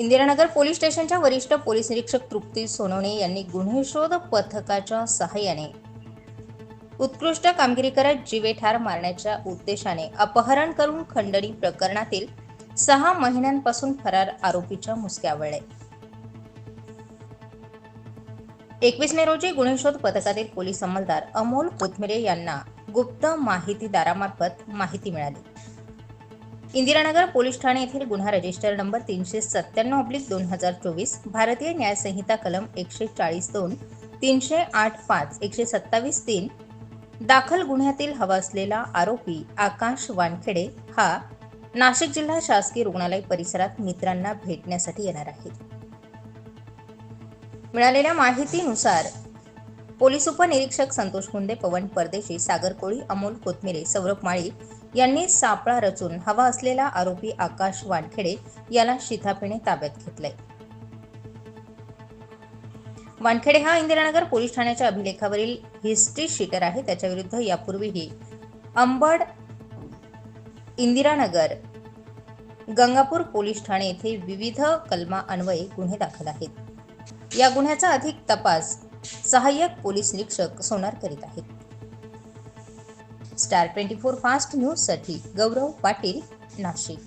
Indiranagar police स्टेशनच्या वरिष्ठ police निरीक्षक तृप्ती सोनवणे यांनी गुन्हे शोध पथकाच्या सहाय्याने उत्कृष्ट कामगिरी करत जीवे ठार मारण्याच्या उद्देशाने अपहरण करून खंडणी प्रकरणातील सहा महिन्यांपासून फरार आरोपीच्या मुसक्या एकवीस मे रोजी गुन्हे शोध पथकातील पोलीस अंमलदार अमोल कोथमिरे यांना गुप्त माहितीदारामार्फत माहिती मिळाली. इंदिरानगर पोलीस ठाणे येथील गुन्हा रजिस्टर नंबर तीनशे सत्त्याण्णव ऑब्लिक दोन हजार चोवीस भारतीय न्यायसंहिता कलम एकशे चाळीस दोन तीनशे आठ पाच एकशे सत्तावीस तीन दाखल गुन्ह्यातील हवा असलेला आरोपी आकाश वानखेडे हा नाशिक जिल्हा शासकीय रुग्णालय परिसरात मित्रांना भेटण्यासाठी येणार आहे. मिळालेल्या माहितीनुसार पोलीस उपनिरीक्षक संतोष कुंदे पवन परदेशी सागर कोळी अमोल कोथमिरे सौरभ माळी यांनी सापळा रचून हवा असलेला आरोपी आकाश वानखेडे याला शिथापिणे ताब्यात घेतलंय. वानखेडे हा इंदिरानगर पोलीस ठाण्याच्या अभिलेखावरील हिस्ट्री शीटर आहे. त्याच्या विरुद्ध यापूर्वीही अंबड इंदिरानगर गंगापूर पोलीस ठाणे येथे विविध कलमा अन्वये गुन्हे दाखल आहेत. या गुन्ह्याचा अधिक तपास सहाय्यक पोलीस निरीक्षक सोनार करीत आहेत. स्टार ट्वेंटी फोर फास्ट न्यूजसाठी गौरव पाटील नाशिक.